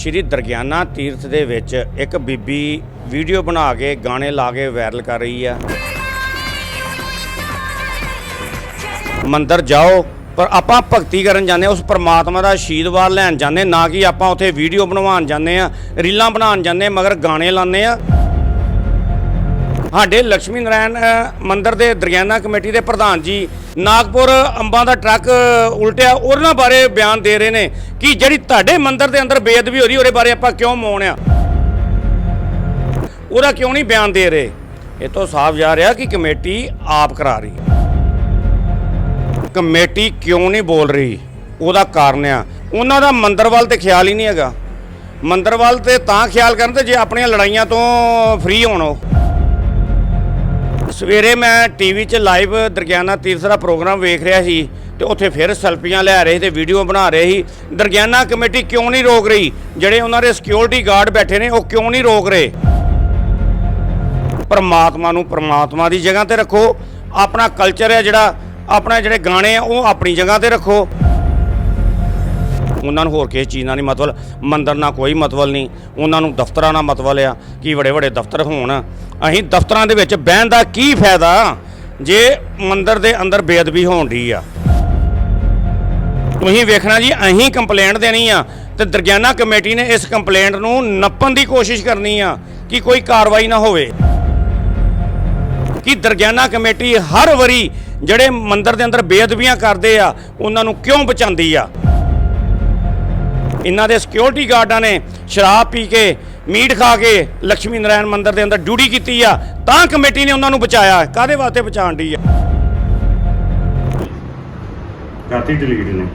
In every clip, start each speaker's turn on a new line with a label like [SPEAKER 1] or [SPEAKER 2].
[SPEAKER 1] ਸ਼੍ਰੀ ਦਰਗਿਆਨਾ ਤੀਰਥ ਦੇ ਵਿੱਚ ਇੱਕ ਬੀਬੀ ਵੀਡੀਓ ਬਣਾ ਕੇ ਗਾਣੇ ਲਾ ਕੇ ਵਾਇਰਲ ਕਰ ਰਹੀ ਆ। ਮੰਦਰ ਜਾਓ, ਪਰ ਆਪਾਂ ਭਗਤੀ ਕਰਨ ਜਾਂਦੇ ਹਾਂ, ਉਸ ਪਰਮਾਤਮਾ ਦਾ ਆਸ਼ੀਰਵਾਦ ਲੈਣ ਜਾਂਦੇ ਨਾ ਕਿ ਆਪਾਂ ਉੱਥੇ ਵੀਡੀਓ ਬਣਵਾਉਣ ਜਾਂਦੇ ਆ ਰੀਲਾਂ ਬਣਾਉਣ ਜਾਂਦੇ ਮਗਰ ਗਾਣੇ ਲਾਉਂਦੇ ਆ ਸਾਡੇ ਲక్ష్ਮੀ ਨਾਰਾਇਣ ਅ, ਮੰਦਿਰ ਦੇ ਦਰਗਿਆਨਾ ਕਮੇਟੀ ਦੇ ਪ੍ਰਧਾਨ ਜੀ ਨਾਗਪੁਰ ਅੰਬਾਂ ਦਾ ਟਰੱਕ ਉਲਟਿਆ। ਉਹਨਾਂ ਬਾਰੇ ਬਿਆਨ ਦੇ ਰਹੇ ਨੇ ਕਿ ਜਿਹੜੀ ਤੁਹਾਡੇ ਮੰਦਿਰ ਦੇ ਅੰਦਰ ਬੇਅਦਬੀ ਹੋ ਰਹੀ ਉਹਦੇ ਬਾਰੇ ਆਪਾਂ ਕਿਉਂ ਮੌਨ ਆ ਉਹਦਾ ਕਿਉਂ ਨਹੀਂ ਬਿਆਨ ਦੇ ਰਹੇ? ਇਹ ਤੋਂ ਸਾਫ਼ ਜਾ ਰਿਹਾ ਕਿ ਕਮੇਟੀ ਆਪ ਕਰਾ ਰਹੀ। ਕਮੇਟੀ ਕਿਉਂ ਨਹੀਂ ਬੋਲ ਰਹੀ? ਉਹਦਾ ਕਾਰਨ ਆ। ਉਹਨਾਂ ਦਾ ਮੰਦਰ ਵੱਲ ਤੇ ਖਿਆਲ ਹੀ ਨਹੀਂ ਹੈਗਾ। ਮੰਦਰ ਵੱਲ ਤੇ ਤਾਂ ਖਿਆਲ ਕਰਨ ਤੇ ਜੇ ਆਪਣੀਆਂ ਲੜਾਈਆਂ ਤੋਂ ਫ੍ਰੀ ਹੋਣ ਉਹ। ਸਵੇਰੇ ਮੈਂ ਟੀਵੀ 'ਚ ਲਾਈਵ ਦਰਗਿਆਨਾ ਤੀਰਥ ਦਾ ਪ੍ਰੋਗਰਾਮ ਵੇਖ ਰਿਹਾ ਸੀ ਤੇ ਉੱਥੇ ਫਿਰ ਸੈਲਫੀਆਂ ਲੈ ਰਹੇ ਤੇ ਵੀਡੀਓ ਬਣਾ ਰਹੇ ਸੀ। ਦਰਗਿਆਨਾ ਕਮੇਟੀ ਕਿਉਂ ਨਹੀਂ ਰੋਕ ਰਹੀ? ਜਿਹੜੇ ਉਹਨਾਂ ਦੇ ਸਿਕਿਉਰਿਟੀ ਗਾਰਡ ਬੈਠੇ ਨੇ, ਉਹ ਕਿਉਂ ਨਹੀਂ ਰੋਕ ਰਹੇ? ਪਰਮਾਤਮਾ ਨੂੰ ਪਰਮਾਤਮਾ ਦੀ ਜਗ੍ਹਾ ਤੇ ਰੱਖੋ। ਆਪਣਾ ਕਲਚਰ ਹੈ ਜਿਹੜਾ, ਆਪਣਾ ਜਿਹੜੇ ਗਾਣੇ ਆ, ਉਹ ਆਪਣੀ ਜਗ੍ਹਾ ਤੇ ਰੱਖੋ। ਉਹਨਾਂ ਨੂੰ ਹੋਰ ਕਿਸੇ ਚੀਜ਼ ਨਾਲ ਨਹੀਂ ਮਤਲਬ ਮੰਦਰ ਨਾਲ ਕੋਈ ਮਤਲਬ ਨਹੀਂ। ਉਹਨਾਂ ਨੂੰ ਦਫ਼ਤਰਾਂ ਨਾਲ ਮਤਲਬ ਆ ਕਿ ਬੜੇ ਬੜੇ ਦਫ਼ਤਰ ਹੋਣ। ਅਸੀਂ ਦਫ਼ਤਰਾਂ ਦੇ ਵਿੱਚ ਬਹਿਣ ਦਾ ਕੀ ਫਾਇਦਾ ਜੇ ਮੰਦਰ ਦੇ ਅੰਦਰ ਬੇਅਦਬੀ ਹੋਣ ਦੀ ਆ? ਤੁਸੀਂ ਵੇਖਣਾ ਜੀ, ਅਸੀਂ ਕੰਪਲੇਂਟ ਦੇਣੀ ਆ ਤੇ ਦਰਗਿਆਨਾ ਕਮੇਟੀ ਨੇ ਇਸ ਕੰਪਲੇਂਟ ਨੂੰ ਨੱਪਣ ਦੀ ਕੋਸ਼ਿਸ਼ ਕਰਨੀ ਆ ਕਿ ਕੋਈ ਕਾਰਵਾਈ ਨਾ ਹੋਵੇ। ਕਿ ਦਰਗਿਆਨਾ ਕਮੇਟੀ ਹਰ ਵਾਰੀ ਜਿਹੜੇ ਮੰਦਰ ਦੇ ਅੰਦਰ ਬੇਅਦਬੀਆਂ ਕਰਦੇ ਆ, ਉਹਨਾਂ ਨੂੰ ਕਿਉਂ ਬਚਾਉਂਦੀ ਆ? ਇਹਨਾਂ ਦੇ ਸਿਕਿਉਰਿਟੀ ਗਾਰਡਾਂ ਨੇ ਸ਼ਰਾਬ ਪੀ ਕੇ ਮੀਟ ਖਾ ਕੇ ਲక్ష్ਮੀ ਨਾਰਾਇਣ ਮੰਦਿਰ ਦੇ ਅੰਦਰ ਡਿਊਟੀ ਕੀਤੀ ਆ। ਤਾਂ ਕਮੇਟੀ ਨੇ ਉਹਨਾਂ ਨੂੰ ਬਚਾਇਆ। ਕਾਦੇ ਵਾਸਤੇ ਬਚਾਉਣ ਦੀ ਆ?
[SPEAKER 2] ਕਾਤੀ ਡਿਲੀਟ ਨੇ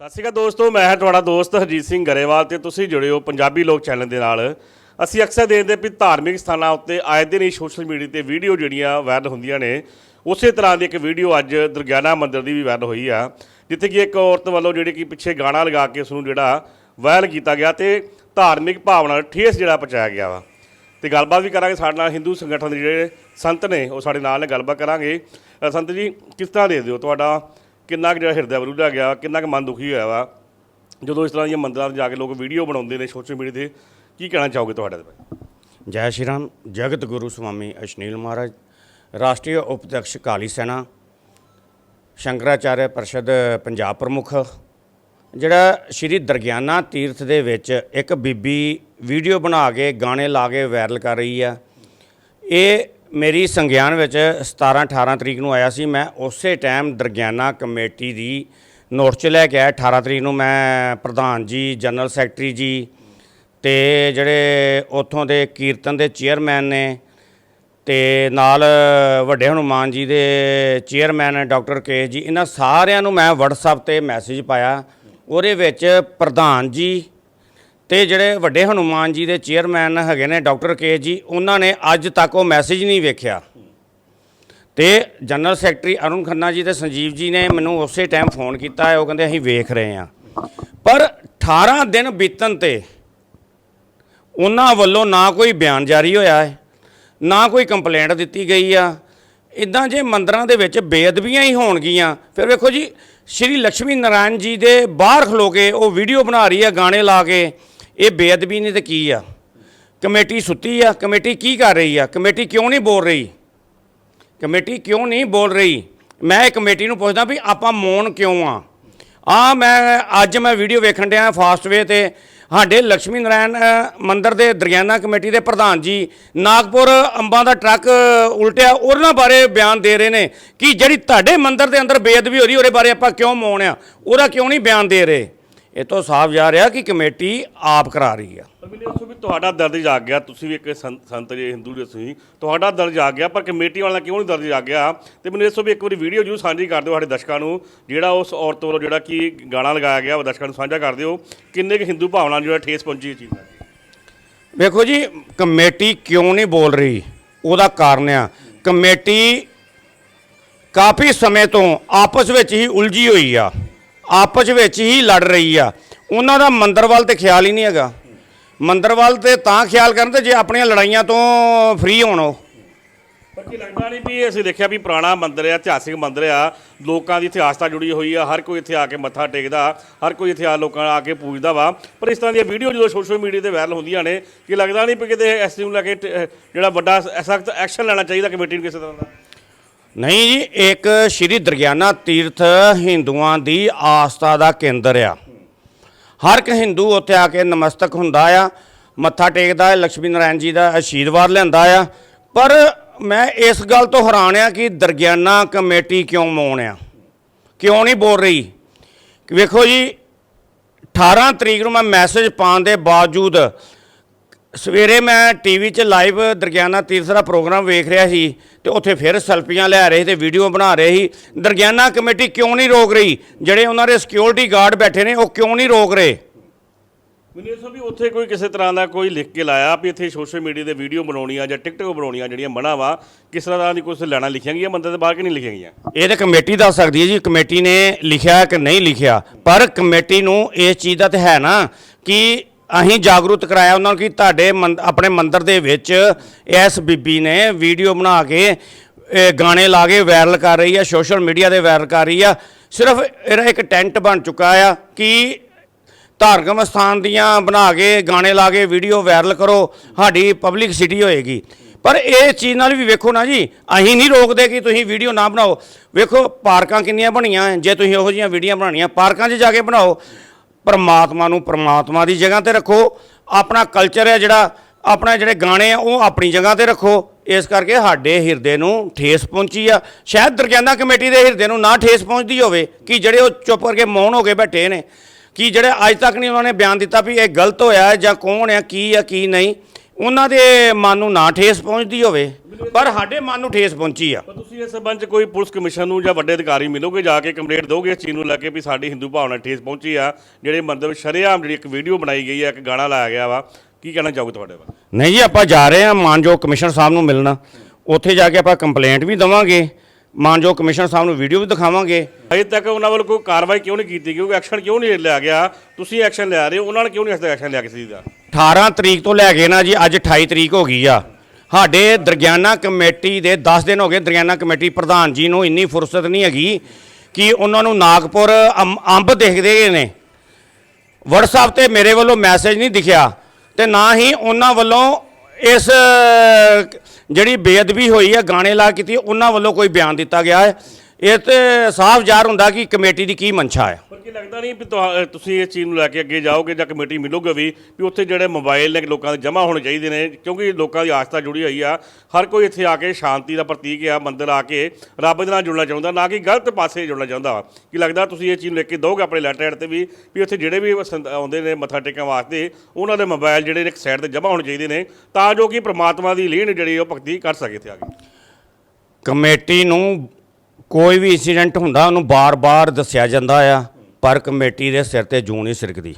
[SPEAKER 2] ਸਤਿ ਸ਼੍ਰੀ ਅਕਾਲ ਦੋਸਤੋ ਮੈਂ ਹਾਂ ਤੁਹਾਡਾ ਦੋਸਤ ਹਰਜੀਤ ਸਿੰਘ ਗਰੇਵਾਲ ਤੇ ਤੁਸੀਂ ਜੁੜੇ ਹੋ ਪੰਜਾਬੀ ਲੋਕ ਚੈਨਲ ਦੇ ਨਾਲ। ਅਸੀਂ ਅਕਸਰ ਦੇਖਦੇ ਵੀ ਧਾਰਮਿਕ ਸਥਾਨਾਂ ਉੱਤੇ ਆਏ ਦਿਨ ਹੀ ਸੋਸ਼ਲ ਮੀਡੀਆ ਤੇ ਵੀਡੀਓ ਜਿਹੜੀਆਂ ਵਾਇਰਲ ਹੁੰਦੀਆਂ ਨੇ। ਉਸੇ ਤਰ੍ਹਾਂ ਦੀ ਇੱਕ ਵੀਡੀਓ ਅੱਜ ਦਰਗਿਆਨਾ ਮੰਦਿਰ ਦੀ ਵੀ ਵਾਇਰਲ ਹੋਈ ਆ, ਜਿੱਥੇ ਕਿ ਇੱਕ ਔਰਤ ਵੱਲੋਂ ਜਿਹੜੀ ਕਿ ਪਿੱਛੇ ਗਾਣਾ ਲਗਾ ਕੇ ਉਸ ਨੂੰ ਜਿਹੜਾ ਵਾਇਰਲ ਕੀਤਾ ਗਿਆ ਤੇ ਧਾਰਮਿਕ ਭਾਵਨਾ ਨੂੰ ਠੇਸ ਜਿਹੜਾ ਪਹੁੰਚਾਇਆ ਗਿਆ ਵਾ। ਤੇ ਗੱਲਬਾਤ ਵੀ ਕਰਾਂਗੇ, ਸਾਡੇ ਨਾਲ ਹਿੰਦੂ ਸੰਗਠਨ ਦੇ ਜਿਹੜੇ ਸੰਤ ਨੇ, ਉਹ ਸਾਡੇ ਨਾਲ ਗੱਲਬਾਤ ਕਰਾਂਗੇ। ਸੰਤ ਜੀ, ਕਿਸ ਤਰ੍ਹਾਂ ਦੇ ਦਿਓ ਤੁਹਾਡਾ? ਕਿੰਨਾ ਕੁ ਜਿਹੜਾ ਹਿਰਦਾ ਵਿਰੁੱਧ ਆ ਗਿਆ, ਕਿੰਨਾ ਕੁ ਮਨ ਦੁਖੀ ਹੋਇਆ ਵਾ? ਜਦੋਂ ਇਸ ਤਰ੍ਹਾਂ ਦੀਆਂ ਮੰਦਰਾਂ 'ਤੇ ਜਾ ਕੇ ਲੋਕ ਵੀਡੀਓ ਬਣਾਉਂਦੇ ਨੇ ਸੋਸ਼ਲ ਮੀਡੀਆ ਤੇ, ਕੀ ਕਹਿਣਾ ਚਾਹੋਗੇ ਤੁਹਾਡੇ ਤੇ
[SPEAKER 1] ਜੈ ਸ਼੍ਰੀ ਰਾਮ, ਜਗਤ ਗੁਰੂ ਸੁਆਮੀ ਅਸ਼ਨੀਲ ਮਹਾਰਾਜ। ਰਾਸ਼ਟਰੀ ਉਪਦਕਸ਼ ਕਾਲੀ ਸੈਨਾ ਸ਼ੰਕਰਾਚਾਰਿਆ ਪਰਿਸ਼ਦ ਪੰਜਾਬ ਪ੍ਰਮੁੱਖ, ਜਿਹੜਾ ਸ਼੍ਰੀ ਦਰਗਿਆਨਾ ਤੀਰਥ ਦੇ ਵਿੱਚ ਇੱਕ ਬੀਬੀ ਵੀਡੀਓ ਬਣਾ ਕੇ ਗਾਣੇ ਲਾ ਕੇ ਵਾਇਰਲ ਕਰ ਰਹੀ ਆ। ਇਹ ਮੇਰੀ ਸੰਗਿਆਨ ਵਿੱਚ 17 18 ਤਰੀਕ ਨੂੰ ਆਇਆ ਸੀ। ਮੈਂ ਉਸੇ ਟਾਈਮ ਦਰਗਿਆਨਾ ਕਮੇਟੀ ਦੀ ਨੋਟ 'ਚ ਲੈ ਕੇ ਆਇਆ। 18 ਤਰੀਕ ਨੂੰ ਮੈਂ ਪ੍ਰਧਾਨ ਜੀ, ਜਨਰਲ ਸੈਕਟਰੀ ਜੀ ਤੇ ਜਿਹੜੇ ਉੱਥੋਂ ਦੇ ਕੀਰਤਨ ਦੇ ਚੇਅਰਮੈਨ ਨੇ ਤੇ ਨਾਲ ਵੱਡੇ ਹਨੂਮਾਨ ਜੀ ਦੇ ਚੇਅਰਮੈਨ ਡਾਕਟਰ ਕੇ ਜੀ, ਇਹਨਾਂ ਸਾਰਿਆਂ ਨੂੰ ਮੈਂ WhatsApp ਤੇ ਮੈਸੇਜ ਪਾਇਆ। ਉਹਦੇ ਵਿੱਚ ਪ੍ਰਧਾਨ ਜੀ ਤੇ ਜਿਹੜੇ ਵੱਡੇ ਹਨੂਮਾਨ ਜੀ ਦੇ ਚੇਅਰਮੈਨ ਹੈਗੇ ਨੇ ਡਾਕਟਰ ਕੇ ਜੀ, ਉਹਨਾਂ ਨੇ ਅੱਜ ਤੱਕ ਉਹ ਮੈਸੇਜ ਨਹੀਂ ਵੇਖਿਆ। ਤੇ ਜਨਰਲ ਸੈਕਟਰੀ ਅਰੁਣ ਖੰਨਾ ਜੀ ਤੇ ਸੰਜੀਵ ਜੀ ਨੇ ਮੈਨੂੰ ਉਸੇ ਟਾਈਮ ਫੋਨ ਕੀਤਾ ਹੈ, ਉਹ ਕਹਿੰਦੇ ਅਸੀਂ ਵੇਖ ਰਹੇ ਹਾਂ। ਪਰ 18 ਦਿਨ ਬੀਤਣ ਤੇ ਉਹਨਾਂ ਵੱਲੋਂ ਨਾ ਕੋਈ ਬਿਆਨ ਜਾਰੀ ਹੋਇਆ ਹੈ। ਨਾ ਕੋਈ ਕੰਪਲੇਂਟ ਦਿੱਤੀ ਗਈ ਆ। ਇਦਾਂ ਜੇ ਮੰਦਰਾਂ ਦੇ ਵਿੱਚ ਬੇਅਦਬੀਆਂ ਹੀ ਹੋਣਗੀਆਂ, ਫਿਰ ਵੇਖੋ ਜੀ, ਸ਼੍ਰੀ ਲక్ష్ਮੀ ਨਾਰਾਇਣ ਜੀ ਦੇ ਬਾਹਰ ਖਲੋ ਕੇ ਉਹ ਵੀਡੀਓ ਬਣਾ ਰਹੀ ਆ, ਗਾਣੇ ਲਾ ਕੇ। ਇਹ ਬੇਅਦਬੀ ਨਹੀਂ ਤੇ ਕੀ ਆ? ਕਮੇਟੀ ਸੁੱਤੀ ਆ, ਕਮੇਟੀ ਕੀ ਕਰ ਰਹੀ ਆ? ਕਮੇਟੀ ਕਿਉਂ ਨਹੀਂ ਬੋਲ ਰਹੀ? ਕਮੇਟੀ ਕਿਉਂ ਨਹੀਂ ਬੋਲ ਰਹੀ? ਮੈਂ ਇਹ ਕਮੇਟੀ ਨੂੰ ਪੁੱਛਦਾ ਵੀ ਆਪਾਂ ਮੌਨ ਕਿਉਂ ਆ? ਆ ਮੈਂ, ਅੱਜ ਮੈਂ ਵੀਡੀਓ ਵੇਖਣ ਡਿਆ ਫਾਸਟਵੇ ਤੇ। ਸਾਡੇ ਲక్ష్ਮੀ ਨਾਰਾਇਣ ਅ, ਮੰਦਿਰ ਦੇ ਦਰਗਿਆਨਾ ਕਮੇਟੀ ਦੇ ਪ੍ਰਧਾਨ ਜੀ ਨਾਗਪੁਰ ਅੰਬਾਂ ਦਾ ਟਰੱਕ ਉਲਟਿਆ ਉਹਨਾਂ ਬਾਰੇ ਬਿਆਨ ਦੇ ਰਹੇ ਨੇ ਕਿ ਜਿਹੜੀ ਤੁਹਾਡੇ ਮੰਦਿਰ ਦੇ ਅੰਦਰ ਬੇਅਦਬੀ ਹੋ ਰਹੀ ਉਹਦੇ ਬਾਰੇ ਆਪਾਂ ਕਿਉਂ ਮੌਨ ਆ ਉਹਦਾ ਕਿਉਂ ਨਹੀਂ ਬਿਆਨ ਦੇ ਰਹੇ? ਇਹ ਤੋਂ ਸਾਫ਼ ਜਾ ਰਿਹਾ ਕਿ ਕਮੇਟੀ ਆਪ ਕਰਾ ਰਹੀ ਆ।
[SPEAKER 2] ਪਰ ਮੈਨੂੰ ਦੱਸੋ ਵੀ ਤੁਹਾਡਾ ਦਰਦ ਜਾਗ ਗਿਆ ਤੁਸੀਂ ਵੀ ਇੱਕ ਸੰਤ ਸੰਤ ਜੇ ਹਿੰਦੂ ਜੇ ਤੁਸੀਂ ਤੁਹਾਡਾ ਦਰਦ ਜਾਗ ਗਿਆ ਪਰ ਕਮੇਟੀ ਵਾਲਾ ਕਿਉਂ ਨਹੀਂ ਦਰਦ ਜਾਗ ਗਿਆ? ਤੇ ਮੈਨੂੰ ਦੱਸੋ ਵੀ ਇੱਕ ਵਾਰੀ ਵੀਡੀਓ ਜਰੂਰ ਸਾਂਝੀ ਕਰ ਦਿਓ ਸਾਡੇ ਦਰਸ਼ਕਾਂ ਨੂੰ ਜਿਹੜਾ ਉਸ ਔਰਤ ਵੱਲੋਂ ਜਿਹੜਾ ਕਿ ਗਾਣਾ ਲਗਾਇਆ ਗਿਆ ਉਹ ਦਰਸ਼ਕਾਂ ਨੂੰ ਸਾਂਝਾ ਕਰ ਦਿਓ ਕਿੰਨੇ ਕੁ ਹਿੰਦੂ ਭਾਵਨਾ ਜਿਹੜਾ ਠੇਸ ਪਹੁੰਚੀ ਇਸ ਚੀਜ਼? ਨਾਲ
[SPEAKER 1] ਵੇਖੋ ਜੀ ਕਮੇਟੀ ਕਿਉਂ ਨਹੀਂ ਬੋਲ ਰਹੀ? ਉਹਦਾ ਕਾਰਨ ਆ। ਕਮੇਟੀ ਕਾਫੀ ਸਮੇਂ ਤੋਂ ਆਪਸ ਵਿੱਚ ਹੀ ਉਲਝੀ ਹੋਈ ਆ। ਆਪਸ ਵਿੱਚ ਹੀ ਲੜ ਰਹੀ ਆ। ਉਹਨਾਂ ਦਾ ਮੰਦਰ ਵੱਲ ਤੇ ਖਿਆਲ ਹੀ ਨਹੀਂ ਹੈਗਾ। ਮੰਦਰ ਵੱਲ ਤੇ ਤਾਂ ਖਿਆਲ ਕਰਨ ਤੇ ਜੇ ਆਪਣੀਆਂ ਲੜਾਈਆਂ ਤੋਂ ਫ੍ਰੀ ਹੋਣ ਉਹ।
[SPEAKER 2] ਪਰ ਕੀ ਲੱਗਦਾ ਨਹੀਂ ਵੀ ਅਸੀਂ ਦੇਖਿਆ ਵੀ ਪੁਰਾਣਾ ਮੰਦਿਰ ਆ, ਇਤਿਹਾਸਿਕ ਮੰਦਿਰ ਆ। ਲੋਕਾਂ ਦੀ ਇਤਿਹਾਸਤਾ ਜੁੜੀ ਹੋਈ ਆ। ਹਰ ਕੋਈ ਇੱਥੇ ਆ ਕੇ ਮੱਥਾ ਟੇਕਦਾ, ਹਰ ਕੋਈ ਇੱਥੇ ਆ ਲੋਕਾਂ ਆ ਕੇ ਪੂਜਦਾ ਵਾ। ਪਰ ਇਸ ਤਰ੍ਹਾਂ ਦੀਆਂ ਵੀਡੀਓ ਜਦੋਂ ਸੋਸ਼ਲ ਮੀਡੀਆ ਤੇ ਵਾਇਰਲ ਹੁੰਦੀਆਂ ਨੇ, ਕੀ ਲੱਗਦਾ ਨਹੀਂ ਵੀ ਕਿਤੇ ਇਸ ਨੂੰ ਲੈ ਕੇ ਜਿਹੜਾ ਵੱਡਾ ਸਖਤ ਐਕਸ਼ਨ ਲੈਣਾ ਚਾਹੀਦਾ ਕਮੇਟੀ ਨੂੰ ਕਿਸੇ ਤਰ੍ਹਾਂ ਦਾ।
[SPEAKER 1] ਨਹੀਂ ਜੀ, ਇੱਕ ਸ਼੍ਰੀ ਦਰਗਿਆਨਾ ਤੀਰਥ ਹਿੰਦੂਆਂ ਦੀ ਆਸਥਾ ਦਾ ਕੇਂਦਰ ਆ। ਹਰ ਇੱਕ ਹਿੰਦੂ ਉੱਥੇ ਆ ਕੇ ਨਮਸਤਕ ਹੁੰਦਾ ਆ, ਮੱਥਾ ਟੇਕਦਾ ਹੈ ਲక్ష్ਮੀ ਨਾਰਾਇਣ ਜੀ ਦਾ ਆਸ਼ੀਰਵਾਦ ਲੈਂਦਾ ਆ। ਪਰ ਮੈਂ ਇਸ ਗੱਲ ਤੋਂ ਹੈਰਾਨ ਆ ਕਿ ਦਰਗਿਆਨਾ ਕਮੇਟੀ ਕਿਉਂ ਮੌਨ ਆ? ਕਿਉਂ ਨਹੀਂ ਬੋਲ ਰਹੀ? ਵੇਖੋ ਜੀ 18 ਤਰੀਕ ਨੂੰ ਮੈਂ ਮੈਸੇਜ ਪਾਉਣ ਦੇ ਬਾਵਜੂਦ ਸਵੇਰੇ ਮੈਂ ਟੀਵੀ 'ਚ ਲਾਈਵ ਦਰਗਿਆਨਾ ਦਾ ਪ੍ਰੋਗਰਾਮ ਵੇਖ ਰਿਹਾ ਸੀ ਤੇ ਉੱਥੇ ਫਿਰ ਸੈਲਫੀਆਂ ਲੈ ਰਹੇ ਤੇ ਵੀਡੀਓ ਬਣਾ ਰਹੇ ਸੀ। ਦਰਗਿਆਨਾ ਕਮੇਟੀ ਕਿਉਂ ਨਹੀਂ ਰੋਕ ਰਹੀ? ਜਿਹੜੇ ਉਹਨਾਂ ਦੇ ਸਿਕਿਉਰਿਟੀ ਗਾਰਡ ਬੈਠੇ ਨੇ ਉਹ ਕਿਉਂ ਨਹੀਂ ਰੋਕ ਰਹੇ?
[SPEAKER 2] ਮੈਨੂੰ ਇਹ ਵੀ ਉੱਥੇ ਕੋਈ ਕਿਸੇ ਤਰ੍ਹਾਂ ਦਾ ਕੋਈ ਲਿਖ ਕੇ ਲਾਇਆ ਵੀ ਇੱਥੇ ਸੋਸ਼ਲ ਮੀਡੀਆ ਤੇ ਵੀਡੀਓ ਬਣਾਉਣੀਆਂ ਜਾਂ ਟਿਕਟੋਕ ਬਣਾਉਣੀਆਂ ਜਿਹੜੀਆਂ ਮਨਾ ਵਾ ਕਿਸ ਤਰ੍ਹਾਂ ਦੀ ਕੁਝ ਲੈਣਾ ਲਿਖੀਆਂ ਗਈਆਂ ਮੰਦਰ ਦੇ ਬਾਹਰ ਕਿ ਨਹੀਂ ਲਿਖੀਆਂ ਗਈਆਂ?
[SPEAKER 1] ਇਹ ਤਾਂ ਕਮੇਟੀ ਦੱਸ ਸਕਦੀ ਹੈ ਜੀ ਕਮੇਟੀ ਨੇ ਲਿਖਿਆ ਕਿ ਨਹੀਂ ਲਿਖਿਆ ਪਰ ਕਮੇਟੀ ਨੂੰ ਇਸ ਚੀਜ਼ ਦਾ ਤੇ ਹੈ ਨਾ ਕਿ ਅਸੀਂ ਜਾਗਰੂਕ ਕਰਾਇਆ ਉਹਨਾਂ ਨੂੰ ਕਿ ਤੁਹਾਡੇ ਮੰਦ- ਆਪਣੇ ਮੰਦਿਰ ਦੇ ਵਿੱਚ ਇਸ ਬੀਬੀ ਨੇ ਵੀਡੀਓ ਬਣਾ ਕੇ ਇਹ ਗਾਣੇ ਲਾ ਕੇ ਵਾਇਰਲ ਕਰ ਰਹੀ ਆ ਸੋਸ਼ਲ ਮੀਡੀਆ ਤੇ ਵਾਇਰਲ ਕਰ ਰਹੀ ਆ। ਸਿਰਫ ਇਹਦਾ ਇੱਕ ਟੈਂਟ ਬਣ ਚੁੱਕਾ ਆ ਕਿ ਧਾਰਮਿਕ ਸਥਾਨ ਦੀਆਂ ਬਣਾ ਕੇ ਗਾਣੇ ਲਾ ਕੇ ਵੀਡੀਓ ਵਾਇਰਲ ਕਰੋ ਸਾਡੀ ਪਬਲਿਕ ਸਿਟੀ ਹੋਏਗੀ। ਪਰ ਇਹ ਚੀਜ਼ ਨਾਲ ਵੀ ਵੇਖੋ ਨਾ ਜੀ ਅਸੀਂ ਨਹੀਂ ਰੋਕਦੇ ਕਿ ਤੁਸੀਂ ਵੀਡੀਓ ਨਾ ਬਣਾਓ। ਵੇਖੋ ਪਾਰਕਾਂ ਕਿੰਨੀਆਂ ਬਣੀਆਂ ਹੈ, ਜੇ ਤੁਸੀਂ ਇਹੋ ਜਿਹੀਆਂ ਵੀਡੀਓ ਬਣਾਉਣੀਆਂ ਪਾਰਕਾਂ 'ਚ ਜਾ ਕੇ ਬਣਾਓ। ਪਰਮਾਤਮਾ ਨੂੰ ਪਰਮਾਤਮਾ ਦੀ ਜਗ੍ਹਾ ਤੇ ਰੱਖੋ। ਆਪਣਾ ਕਲਚਰ ਹੈ ਜਿਹੜਾ, ਆਪਣਾ ਜਿਹੜੇ ਗਾਣੇ ਆ, ਉਹ ਆਪਣੀ ਜਗ੍ਹਾ ਤੇ ਰੱਖੋ। ਇਸ ਕਰਕੇ ਸਾਡੇ ਹਿਰਦੇ ਨੂੰ ਠੇਸ ਪਹੁੰਚੀ ਆ। ਸ਼ਾਇਦ ਦਰਗਿਆਨਾ ਕਮੇਟੀ ਦੇ ਹਿਰਦੇ ਨੂੰ ਨਾ ਠੇਸ ਪਹੁੰਚਦੀ ਹੋਵੇ, ਕਿ ਜਿਹੜੇ ਉਹ ਚੁੱਪ ਕਰਕੇ ਮੌਨ ਹੋ ਕੇ ਬੈਠੇ ਨੇ, ਕਿ ਜਿਹੜੇ ਅੱਜ ਤੱਕ ਨਹੀਂ ਉਹਨਾਂ ਨੇ ਬਿਆਨ ਦਿੱਤਾ ਵੀ ਇਹ ਗਲਤ ਹੋਇਆ ਜਾਂ ਕੌਣ ਆ, ਕੀ ਆ, ਕੀ ਨਹੀਂ, ਉਹਨਾਂ ਦੇ ਮਨ ਨੂੰ ਨਾ ਠੇਸ ਪਹੁੰਚਦੀ ਹੋਵੇ। ਪਰ ਸਾਡੇ ਮਨ ਨੂੰ ਠੇਸ ਪਹੁੰਚੀ ਆ।
[SPEAKER 2] ਪਰ ਤੁਸੀਂ ਇਸ ਸੰਬੰਧ 'ਚ ਕੋਈ ਪੁਲਿਸ ਕਮਿਸ਼ਨ ਨੂੰ ਜਾਂ ਵੱਡੇ ਅਧਿਕਾਰੀ ਮਿਲੋਗੇ ਜਾ ਕੇ ਕੰਪਲੇਂਟ ਦੋਗੇ ਇਸ ਚੀਜ਼ ਨੂੰ ਲੈ ਕੇ ਵੀ ਸਾਡੀ ਹਿੰਦੂ ਭਾਵਨਾ ਠੇਸ ਪਹੁੰਚੀ ਆ? ਜਿਹੜੇ ਮੰਦਰ ਸ਼ਰੇਆਮ ਜਿਹੜੀ ਇੱਕ ਵੀਡੀਓ ਬਣਾਈ ਗਈ ਆ ਇੱਕ ਗਾਣਾ ਲਾਇਆ ਗਿਆ ਵਾ ਕੀ ਕਹਿਣਾ ਚਾਹੋਗੇ ਤੁਹਾਡੇ ਬਾਰੇ
[SPEAKER 1] ਨਹੀਂ ਜੀ ਆਪਾਂ ਜਾ ਰਹੇ ਹਾਂ ਮਾਨਯੋਗ ਕਮਿਸ਼ਨਰ ਸਾਹਿਬ ਨੂੰ ਮਿਲਣਾ। ਉੱਥੇ ਜਾ ਕੇ ਆਪਾਂ ਕੰਪਲੇਂਟ ਵੀ ਦਵਾਂਗੇ। ਮਾਨਯੋਗ ਕਮਿਸ਼ਨਰ ਸਾਹਿਬ ਨੂੰ ਵੀਡੀਓ ਵੀ ਦਿਖਾਵਾਂਗੇ।
[SPEAKER 2] ਅਜੇ ਤੱਕ ਉਹਨਾਂ ਵੱਲ ਕੋਈ ਕਾਰਵਾਈ ਕਿਉਂ ਨਹੀਂ ਕੀਤੀ? ਕਿਉਂਕਿ ਐਕਸ਼ਨ ਕਿਉਂ ਨਹੀਂ ਲਿਆ ਗਿਆ? ਤੁਸੀਂ ਐਕਸ਼ਨ ਲਿਆ ਰਹੇ ਹੋ ਉਹਨਾਂ ਨੇ ਕਿਉਂ ਨਹੀਂ ਦਾ ਐਕਸ਼ਨ ਲਿਆ ਕਿਸੇ ਦਾ?
[SPEAKER 1] 18 ਤਰੀਕ ਤੋਂ ਲੈ ਕੇ ਨਾ ਜੀ ਅੱਜ 28 ਤਰੀਕ ਹੋ ਗਈ ਆ। ਸਾਡੇ ਦਰਗਿਆਨਾ ਕਮੇਟੀ ਦੇ 10 ਦਿਨ ਹੋ ਗਏ ਦਰਗਿਆਨਾ ਕਮੇਟੀ ਪ੍ਰਧਾਨ ਜੀ ਨੂੰ ਇੰਨੀ ਫੁਰਸਤ ਨਹੀਂ ਹੈਗੀ ਕਿ ਉਹਨਾਂ ਨੂੰ ਨਾਗਪੁਰ ਅੰਬ- ਅੰਬ ਦੇਖਦੇ ਨੇ। WhatsApp ਤੇ ਮੇਰੇ ਵੱਲੋਂ ਮੈਸੇਜ ਨਹੀਂ ਦਿਖਿਆ ਤੇ ਨਾ ਹੀ ਉਹਨਾਂ ਵੱਲੋਂ ਇਸ ਜਿਹੜੀ ਬੇਅਦਬੀ ਹੋਈ ਹੈ, ਗਾਣੇ ਲਾ ਕੀਤੀ, ਉਹਨਾਂ ਵੱਲੋਂ ਕੋਈ ਬਿਆਨ ਦਿੱਤਾ ਗਿਆ ਹੈ। ਇਹ ਤੇ ਸਾਫ਼ ਜ਼ਾਹਰ ਹੁੰਦਾ ਕਿ ਕਮੇਟੀ ਦੀ ਕੀ ਮਨਸ਼ਾ ਹੈ।
[SPEAKER 2] ਪਰ ਕੀ ਲੱਗਦਾ ਨਹੀਂ ਵੀ ਤੁਹਾ- ਤੁਸੀਂ ਇਸ ਚੀਜ਼ ਨੂੰ ਲੈ ਕੇ ਅੱਗੇ ਜਾਓਗੇ ਜਾਂ ਕਮੇਟੀ ਮਿਲੋਗੇ ਵੀ ਵੀ ਉੱਥੇ ਜਿਹੜੇ ਮੋਬਾਈਲ ਨੇ ਲੋਕਾਂ ਦੇ ਜਮ੍ਹਾਂ ਹੋਣੇ ਚਾਹੀਦੇ ਨੇ ਕਿਉਂਕਿ ਲੋਕਾਂ ਦੀ ਆਸਥਾ ਜੁੜੀ ਹੋਈ ਆ। ਹਰ ਕੋਈ ਇੱਥੇ ਆ ਕੇ ਸ਼ਾਂਤੀ ਦਾ ਪ੍ਰਤੀਕ ਆ ਮੰਦਿਰ ਆ ਕੇ ਰੱਬ ਦੇ ਨਾਲ ਜੁੜਨਾ ਚਾਹੁੰਦਾ ਨਾ ਕਿ ਗਲਤ ਪਾਸੇ ਜੁੜਨਾ ਚਾਹੁੰਦਾ। ਵਾ। ਕੀ ਲੱਗਦਾ ਤੁਸੀਂ ਇਹ ਚੀਜ਼ ਨੂੰ ਲੈ ਕੇ ਦੋਗੇ ਆਪਣੇ ਲੈਟਰ ਹੈਡ ਤੇ ਵੀ ਵੀ ਉੱਥੇ ਜਿਹੜੇ ਵੀ ਸੰਤ ਆਉਂਦੇ ਨੇ ਮੱਥਾ ਟੇਕਣ ਵਾਸਤੇ ਉਹਨਾਂ ਦੇ ਮੋਬਾਈਲ ਜਿਹੜੇ ਨੇ ਇੱਕ ਸਾਈਡ ਤੇ ਜਮ੍ਹਾਂ ਹੋਣੇ ਚਾਹੀਦੇ ਨੇ ਤਾਂ ਜੋ ਕਿ ਪ੍ਰਮਾਤਮਾ ਦੀ ਲੀਨ ਜਿਹੜੀ ਉਹ ਭਗਤੀ ਕਰ ਸਕੇ ਇੱਥੇ ਆ ਕੇ।
[SPEAKER 1] ਕਮੇਟੀ ਨੂੰ ਕੋਈ ਵੀ ਇਨਸੀਡੈਂਟ ਹੁੰਦਾ, ਉਹਨੂੰ ਬਾਰ-ਬਾਰ ਦੱਸਿਆ ਜਾਂਦਾ ਆ, ਪਰ ਕਮੇਟੀ ਦੇ ਸਿਰ ਤੇ ਜੂੰ ਨਹੀਂ ਸਿਰਕਦੀ।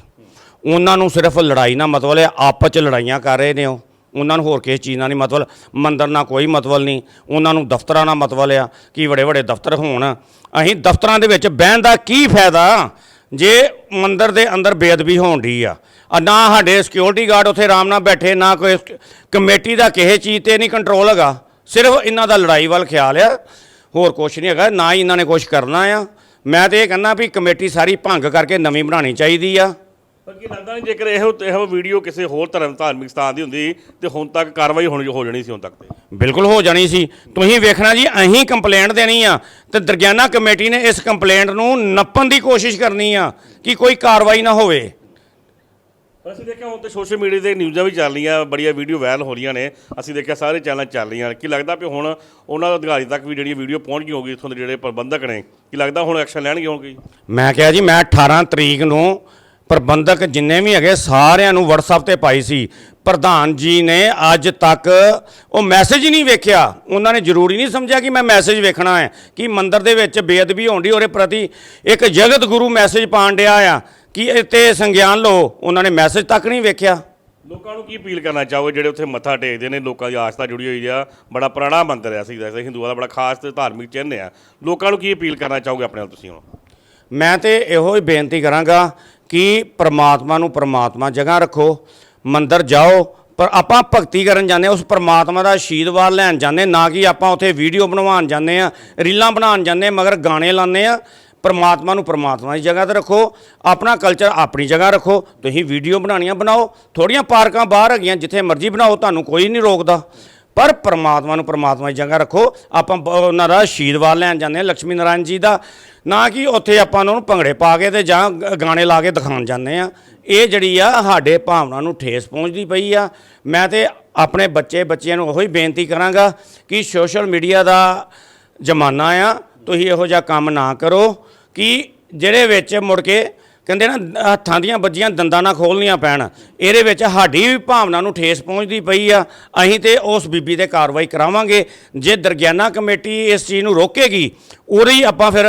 [SPEAKER 1] ਉਹਨਾਂ ਨੂੰ ਸਿਰਫ ਲੜਾਈ ਨਾਲ ਮਤਲਬ ਹੈ ਆਪਸ ਚ ਲੜਾਈਆਂ ਕਰ ਰਹੇ ਨੇ ਉਹ। ਉਹਨਾਂ ਨੂੰ ਹੋਰ ਕਿਸੇ ਚੀਜ਼ ਨਾਲ ਨਹੀਂ ਮਤਲਬ, ਮੰਦਰ ਨਾਲ ਕੋਈ ਮਤਲਬ ਨਹੀਂ। ਉਹਨਾਂ ਨੂੰ ਦਫ਼ਤਰਾਂ ਨਾਲ ਮਤਲਬ ਆ ਕਿ ਬੜੇ ਵੱਡੇ ਦਫ਼ਤਰ ਹੋਣ। ਅਸੀਂ ਦਫ਼ਤਰਾਂ ਦੇ ਵਿੱਚ ਬਹਿਣ ਦਾ ਕੀ ਫਾਇਦਾ? ਜੇ ਮੰਦਰ ਦੇ ਅੰਦਰ ਬੇਅਦਬੀ ਹੋਣ ਦੀ ਆ ਆ ਨਾ ਸਾਡੇ ਸਿਕਿਉਰਿਟੀ ਗਾਰਡ ਉੱਥੇ ਆਰਾਮ ਨਾਲ ਬੈਠੇ, ਨਾ ਕੋਈ ਕਮੇਟੀ ਦਾ ਕਿਸੇ ਚੀਜ਼ ਤੇ ਨਹੀਂ ਕੰਟਰੋਲ ਹੈਗਾ। ਸਿਰਫ ਇਹਨਾਂ ਦਾ ਲੜਾਈ ਵੱਲ ਖਿਆਲ ਆ। ਹੋਰ ਕੁਛ ਨਹੀਂ ਹੈਗਾ ਨਾ ਹੀ ਇਹਨਾਂ ਨੇ ਕੁਛ ਕਰਨਾ ਆ। ਮੈਂ ਤੇ ਇਹ ਕਹਿੰਦਾ ਵੀ ਕਮੇਟੀ ਸਾਰੀ ਭੰਗ ਕਰਕੇ ਨਵੀਂ ਬਣਾਉਣੀ ਚਾਹੀਦੀ ਆ।
[SPEAKER 2] ਪਰ ਕੀ ਲੱਗਦਾ ਨਹੀਂ ਜੇਕਰ ਇਹੋ ਇਹੋ ਵੀਡੀਓ ਕਿਸੇ ਹੋਰ ਧਰਮ ਧਾਰਮਿਕ ਸਥਾਨ ਦੀ ਹੁੰਦੀ ਤੇ ਹੁਣ ਤੱਕ ਕਾਰਵਾਈ ਹੋਣੀ ਹੋ ਜਾਣੀ ਸੀ ਹੁਣ ਤੱਕ ਤੇ।
[SPEAKER 1] ਬਿਲਕੁਲ ਹੋ ਜਾਣੀ ਸੀ। ਤੁਸੀਂ ਵੇਖਣਾ ਜੀ ਅਸੀਂ ਕੰਪਲੇਂਟ ਦੇਣੀ ਆ ਤੇ ਦਰਗਿਆਨਾ ਕਮੇਟੀ ਨੇ ਇਸ ਕੰਪਲੇਂਟ ਨੂੰ ਨੱਪਣ ਦੀ ਕੋਸ਼ਿਸ਼ ਕਰਨੀ ਆ ਕਿ ਕੋਈ ਕਾਰਵਾਈ ਨਾ ਹੋਵੇ।
[SPEAKER 2] ਪਰ ਅਸੀਂ ਦੇਖਿਆ ਹੁਣ ਤੇ ਸੋਸ਼ਲ ਮੀਡੀਆ ਤੇ ਨਿਊਜ਼ਾਂ ਵੀ ਚੱਲ ਰਹੀਆਂ, ਬੜੀਆਂ ਵੀਡੀਓ ਵਾਇਰਲ ਹੋ ਰਹੀਆਂ ਨੇ। ਅਸੀਂ ਦੇਖਿਆ ਸਾਰੇ ਚੈਨਲ ਚੱਲ ਰਹੀਆਂ ਕੀ ਲੱਗਦਾ ਵੀ ਹੁਣ ਉਹਨਾਂ ਦੇ ਅਧਿਕਾਰੀ ਤੱਕ ਵੀ ਜਿਹੜੀ ਵੀਡੀਓ ਪਹੁੰਚ ਗਈ ਹੋਗੀ ਇੱਥੋਂ ਦੇ ਜਿਹੜੇ ਪ੍ਰਬੰਧਕ ਨੇ, ਕੀ ਲੱਗਦਾ ਹੁਣ ਐਕਸ਼ਨ ਲੈਣਗੇ ਹੋਣਗੇ
[SPEAKER 1] ਮੈਂ ਕਿਹਾ ਜੀ, ਮੈਂ 18 ਤਰੀਕ ਨੂੰ ਪ੍ਰਬੰਧਕ ਜਿੰਨੇ ਵੀ ਹੈਗੇ ਸਾਰਿਆਂ ਨੂੰ WhatsApp ਤੇ ਪਾਈ ਸੀ। ਪ੍ਰਧਾਨ ਜੀ ਨੇ ਅੱਜ ਤੱਕ ਉਹ ਮੈਸੇਜ ਹੀ ਨਹੀਂ ਵੇਖਿਆ। ਉਹਨਾਂ ਨੇ ਜ਼ਰੂਰੀ ਨਹੀਂ ਸਮਝਿਆ ਕਿ ਮੈਂ ਮੈਸੇਜ ਵੇਖਣਾ ਹੈ। ਕਿ ਮੰਦਰ ਦੇ ਵਿੱਚ ਬੇਅਦਬੀ ਹੋਣ ਦੀ ਉਹਦੇ ਪ੍ਰਤੀ ਇੱਕ ਜਗਤ ਗੁਰੂ ਮੈਸੇਜ ਪਾਣ ਡਿਆ ਆ। ਕਿ ਤੇ ਸੰਗਿਆਨ ਲਓ? ਉਹਨਾਂ ਨੇ ਮੈਸੇਜ ਤੱਕ ਨਹੀਂ ਵੇਖਿਆ।
[SPEAKER 2] ਲੋਕਾਂ ਨੂੰ ਕੀ ਅਪੀਲ ਕਰਨਾ ਚਾਹੋਗੇ ਜਿਹੜੇ ਉੱਥੇ ਮੱਥਾ ਟੇਕਦੇ ਨੇ? ਲੋਕਾਂ ਦੀ ਆਸਥਾ ਜੁੜੀ ਹੋਈ ਆ ਬੜਾ ਪੁਰਾਣਾ ਮੰਦਿਰ ਆ ਸੀ ਵੈਸੇ ਹਿੰਦੂਆਂ ਦਾ ਬੜਾ ਖਾਸ ਤੇ ਧਾਰਮਿਕ ਚਿੰਨ੍ਹ ਆ। ਲੋਕਾਂ ਨੂੰ ਕੀ ਅਪੀਲ ਕਰਨਾ ਚਾਹੋਗੇ ਆਪਣੇ ਨਾਲ ਤੁਸੀਂ ਹੁਣ?
[SPEAKER 1] ਮੈਂ ਤੇ ਇਹੋ ਹੀ ਬੇਨਤੀ ਕਰਾਂਗਾ ਕਿ ਪ੍ਰਮਾਤਮਾ ਨੂੰ ਪ੍ਰਮਾਤਮਾ ਜਗ੍ਹਾ ਰੱਖੋ ਮੰਦਰ ਜਾਓ ਪਰ ਆਪਾਂ ਭਗਤੀ ਕਰਨ ਜਾਂਦੇ ਹਾਂ, ਉਸ ਪ੍ਰਮਾਤਮਾ ਦਾ ਆਸ਼ੀਰਵਾਦ ਲੈਣ ਜਾਂਦੇ ਨਾ ਕਿ ਆਪਾਂ ਉੱਥੇ ਵੀਡੀਓ ਬਣਵਾਉਣ ਜਾਂਦੇ ਆ ਰੀਲਾਂ ਬਣਾਉਣ ਜਾਂਦੇ ਮਗਰ ਗਾਣੇ ਲਾਉਂਦੇ ਆ ਪਰਮਾਤਮਾ ਨੂੰ ਪਰਮਾਤਮਾ ਦੀ ਜਗ੍ਹਾ ਤੇ ਰੱਖੋ, ਆਪਣਾ ਕਲਚਰ ਆਪਣੀ ਜਗ੍ਹਾ ਰੱਖੋ, ਤੁਸੀਂ ਵੀਡੀਓ ਬਣਾਉਣੀਆਂ ਬਣਾਓ ਥੋੜੀਆਂ ਪਾਰਕਾਂ ਬਾਹਰ ਹੈਗੀਆਂ ਜਿੱਥੇ ਮਰਜ਼ੀ ਬਣਾਓ, ਤੁਹਾਨੂੰ ਕੋਈ ਨਹੀਂ ਰੋਕਦਾ। ਪਰ ਪਰਮਾਤਮਾ ਨੂੰ ਪਰਮਾਤਮਾ ਦੀ ਜਗ੍ਹਾ ਰੱਖੋ, ਆਪਾਂ ਬ- ਉਹਨਾਂ ਦਾ ਆਸ਼ੀਰਵਾਦ ਲੈਣ ਜਾਂਦੇ ਹਾਂ ਲక్ష్ਮੀ ਨਾਰਾਇਣ ਜੀ ਦਾ, ਨਾ ਕਿ ਉੱਥੇ ਆਪਾਂ ਉਹਨਾਂ ਨੂੰ ਭੰਗੜੇ ਪਾ ਕੇ ਤੇ ਜਾਂ ਗ- ਗਾਣੇ ਲਾ ਕੇ ਦਿਖਾਉਣ ਜਾਂਦੇ ਆ ਇਹ ਜਿਹੜੀ ਆ ਸਾਡੇ ਭਾਵਨਾ ਨੂੰ ਠੇਸ ਪਹੁੰਚਦੀ ਪਈ ਆ। ਮੈਂ ਤੇ ਆਪਣੇ ਬੱਚੇ ਬੱਚਿਆਂ ਨੂੰ ਉਹੀ ਬੇਨਤੀ ਕਰਾਂਗਾ ਕਿ ਸੋਸ਼ਲ ਮੀਡੀਆ ਦਾ ਜ਼ਮਾਨਾ ਆ, ਤੁਸੀਂ ਇਹੋ ਜਿਹਾ ਕੰਮ ਨਾ ਕਰੋ। ਕਿ ਜਿਹੜੇ ਵਿੱਚ ਮੁੜ ਕੇ ਕਹਿੰਦੇ ਨਾ, ਹੱਥਾਂ ਦੀਆਂ ਵੱਜੀਆਂ ਦੰਦਾਂ ਨਾ ਖੋਲਣੀਆਂ ਪੈਣ, ਇਹਦੇ ਵਿੱਚ ਸਾਡੀ ਵੀ ਭਾਵਨਾ ਨੂੰ ਠੇਸ ਪਹੁੰਚਦੀ ਪਈ ਆ। ਅਸੀਂ ਤੇ ਉਸ ਬੀਬੀ ਤੇ ਕਾਰਵਾਈ ਕਰਾਵਾਂਗੇ। ਜੇ ਦਰਗਿਆਨਾ ਕਮੇਟੀ ਇਸ ਚੀਜ਼ ਨੂੰ ਰੋਕੇਗੀ ਉਹਦੀ ਆਪਾਂ ਫਿਰ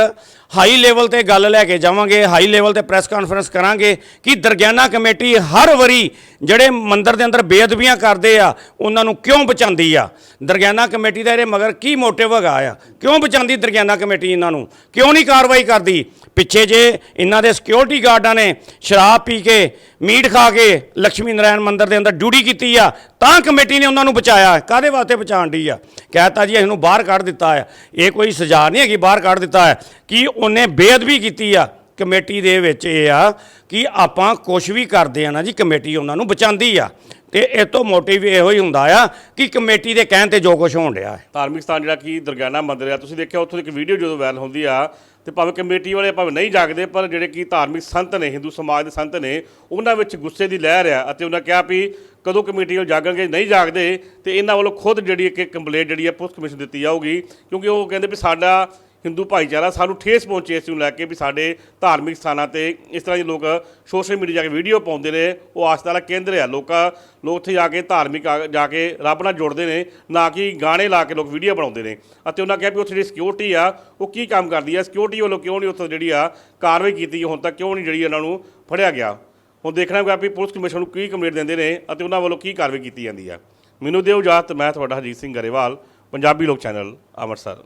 [SPEAKER 1] ਹਾਈ ਲੈਵਲ ਤੇ ਗੱਲ ਲੈ ਕੇ ਜਾਵਾਂਗੇ, ਹਾਈ ਲੈਵਲ ਤੇ ਪ੍ਰੈਸ ਕਾਨਫਰੰਸ ਕਰਾਂਗੇ ਕਿ ਦਰਗਿਆਨਾ ਕਮੇਟੀ ਹਰ ਵਾਰੀ ਜਿਹੜੇ ਮੰਦਰ ਦੇ ਅੰਦਰ ਬੇਅਦਬੀਆਂ ਕਰਦੇ ਆ, ਉਹਨਾਂ ਨੂੰ ਕਿਉਂ ਬਚਾਉਂਦੀ ਆ? ਦਰਗਿਆਨਾ ਕਮੇਟੀ ਦਾ ਇਹਦੇ ਮਗਰ ਕੀ ਮੋਟਿਵ ਹੈਗਾ ਆ? ਕਿਉਂ ਬਚਾਉਂਦੀ ਦਰਗਿਆਨਾ ਕਮੇਟੀ ਇਹਨਾਂ ਨੂੰ? ਕਿਉਂ ਨਹੀਂ ਕਾਰਵਾਈ ਕਰਦੀ? ਪਿੱਛੇ ਜੇ ਇਹਨਾਂ ਦੇ ਸਿਕਿਉਰਿਟੀ ਗਾਰਡਾਂ ਨੇ ਸ਼ਰਾਬ ਪੀ ਕੇ ਮੀਟ ਖਾ ਕੇ ਲక్ష్ਮੀ ਨਾਰਾਇਣ ਮੰਦਿਰ ਦੇ ਅੰਦਰ ਡਿਊਟੀ ਕੀਤੀ ਆ, ਤਾਂ ਕਮੇਟੀ ਨੇ ਉਹਨਾਂ ਨੂੰ ਬਚਾਇਆ। ਕਾਦੇ ਵਾਸਤੇ ਬਚਾਉਣ ਦੀ ਆ? ਕਹਿਤਾ ਜੀ ਇਹਨੂੰ ਬਾਹਰ ਕੱਢ ਦਿੱਤਾ ਆ। ਇਹ ਕੋਈ ਸਜ਼ਾ ਨਹੀਂ ਹੈਗੀ, ਬਾਹਰ ਕੱਢ ਦਿੱਤਾ ਹੈ ਕਿ ਉਹਨੇ ਬੇਅਦਬੀ ਕੀਤੀ ਆ ਕਮੇਟੀ ਦੇ ਵਿੱਚ ਇਹ ਆ ਕਿ ਆਪਾਂ ਕੁਝ ਵੀ ਕਰਦੇ ਆ ਨਾ ਜੀ, ਕਮੇਟੀ ਉਹਨਾਂ ਨੂੰ ਬਚਾਉਂਦੀ ਆ। ਤੇ ਇਹ ਤੋਂ ਮੋਟਿਵ ਇਹੋ ਹੀ ਹੁੰਦਾ ਆ ਕਿ ਕਮੇਟੀ ਦੇ ਕਹਿਣ ਤੇ ਜੋ ਕੁਝ ਹੋਣ ਰਿਹਾ ਹੈ।
[SPEAKER 2] ਧਾਰਮਿਕ ਸਥਾਨ ਜਿਹੜਾ ਕਿ ਦਰਗਾਨਾ ਮੰਦਿਰ ਆ, ਤੁਸੀਂ ਦੇਖਿਆ ਉੱਥੋਂ ਦੀ ਇੱਕ ਵੀਡੀਓ ਜਦੋਂ ਵਾਇਰਲ ਹੁੰਦੀ ਆ, ਤੇ ਭਾਵੇਂ ਕਮੇਟੀ ਵਾਲੇ ਭਾਵੇਂ ਨਹੀਂ ਜਾਗਦੇ, ਪਰ ਜਿਹੜੇ ਕਿ ਧਾਰਮਿਕ ਸੰਤ ਨੇ, ਹਿੰਦੂ ਸਮਾਜ ਦੇ ਸੰਤ ਨੇ, ਉਹਨਾਂ ਵਿੱਚ ਗੁੱਸੇ ਦੀ ਲਹਿਰ ਆ ਅਤੇ ਉਹਨਾਂ ਕਿਹਾ ਵੀ ਕਦੋਂ ਕਮੇਟੀ ਵਾਲੇ ਜਾਗਣਗੇ, ਨਹੀਂ ਜਾਗਦੇ, ਤੇ ਇਹਨਾਂ ਵੱਲੋਂ ਖੁਦ ਜਿਹੜੀ ਇੱਕ ਕੰਪਲੇਂਟ ਜਿਹੜੀ ਆ ਪੁਲਿਸ ਕਮਿਸ਼ਨ ਦਿੱਤੀ ਜਾਊਗੀ, ਕਿਉਂਕਿ ਉਹ ਕਹਿੰਦੇ ਵੀ ਸਾਡਾ ਹਿੰਦੂ ਭਾਈਚਾਰਾ ਸਾਨੂੰ ਠੇਸ ਪਹੁੰਚੇ ਇਸ ਨੂੰ ਲੈ ਕੇ ਵੀ ਸਾਡੇ ਧਾਰਮਿਕ ਸਥਾਨਾਂ ਤੇ ਇਸ ਤਰ੍ਹਾਂ ਦੇ ਲੋਕ ਸੋਸ਼ਲ ਮੀਡੀਆ ਜਾ ਕੇ ਵੀਡੀਓ ਪਾਉਂਦੇ ਨੇ, ਉਹ ਆਸਥਾ ਦਾ ਕੇਂਦਰ ਆ ਲੋਕਾਂ, ਲੋਕ ਉੱਥੇ ਜਾ ਕੇ ਧਾਰਮਿਕ ਆ- ਜਾ ਕੇ ਰੱਬ ਨਾਲ ਜੁੜਦੇ ਨੇ, ਨਾ ਕਿ ਗਾਣੇ ਲਾ ਕੇ ਲੋਕ ਵੀਡੀਓ ਬਣਾਉਂਦੇ ਨੇ। ਅਤੇ ਉਹਨਾਂ ਕਿਹਾ ਵੀ ਉੱਥੇ ਜਿਹੜੀ ਸਿਕਿਉਰਿਟੀ ਆ, ਉਹ ਕੀ ਕੰਮ ਕਰਦੀ ਆ? ਸਿਕਿਉਰਿਟੀ ਵੱਲੋਂ ਕਿਉਂ ਨਹੀਂ ਉੱਥੇ ਜਿਹੜੀ ਆ ਕਾਰਵਾਈ ਕੀਤੀ? ਹੁਣ ਤੱਕ ਕਿਉਂ ਨਹੀਂ ਜਿਹੜੀ ਇਹਨਾਂ ਨੂੰ ਫੜਿਆ ਗਿਆ? ਹੁਣ ਦੇਖਣਾ ਹੋਗਾ ਵੀ ਪੁਲਿਸ ਕਮਿਸ਼ਨ ਨੂੰ ਕੀ ਕੰਪਲੇਂਟ ਦਿੰਦੇ ਨੇ ਅਤੇ ਉਹਨਾਂ ਵੱਲੋਂ ਕੀ ਕਾਰਵਾਈ ਕੀਤੀ ਜਾਂਦੀ ਆ। ਮੈਨੂੰ ਦਿਓ ਇਜਾਜ਼ਤ, ਮੈਂ ਤੁਹਾਡਾ ਹਰਜੀਤ ਸਿੰਘ ਗਰੇਵਾਲ, ਪੰਜਾਬੀ ਲੋਕ ਚੈਨਲ, ਅੰਮ੍ਰਿਤਸਰ।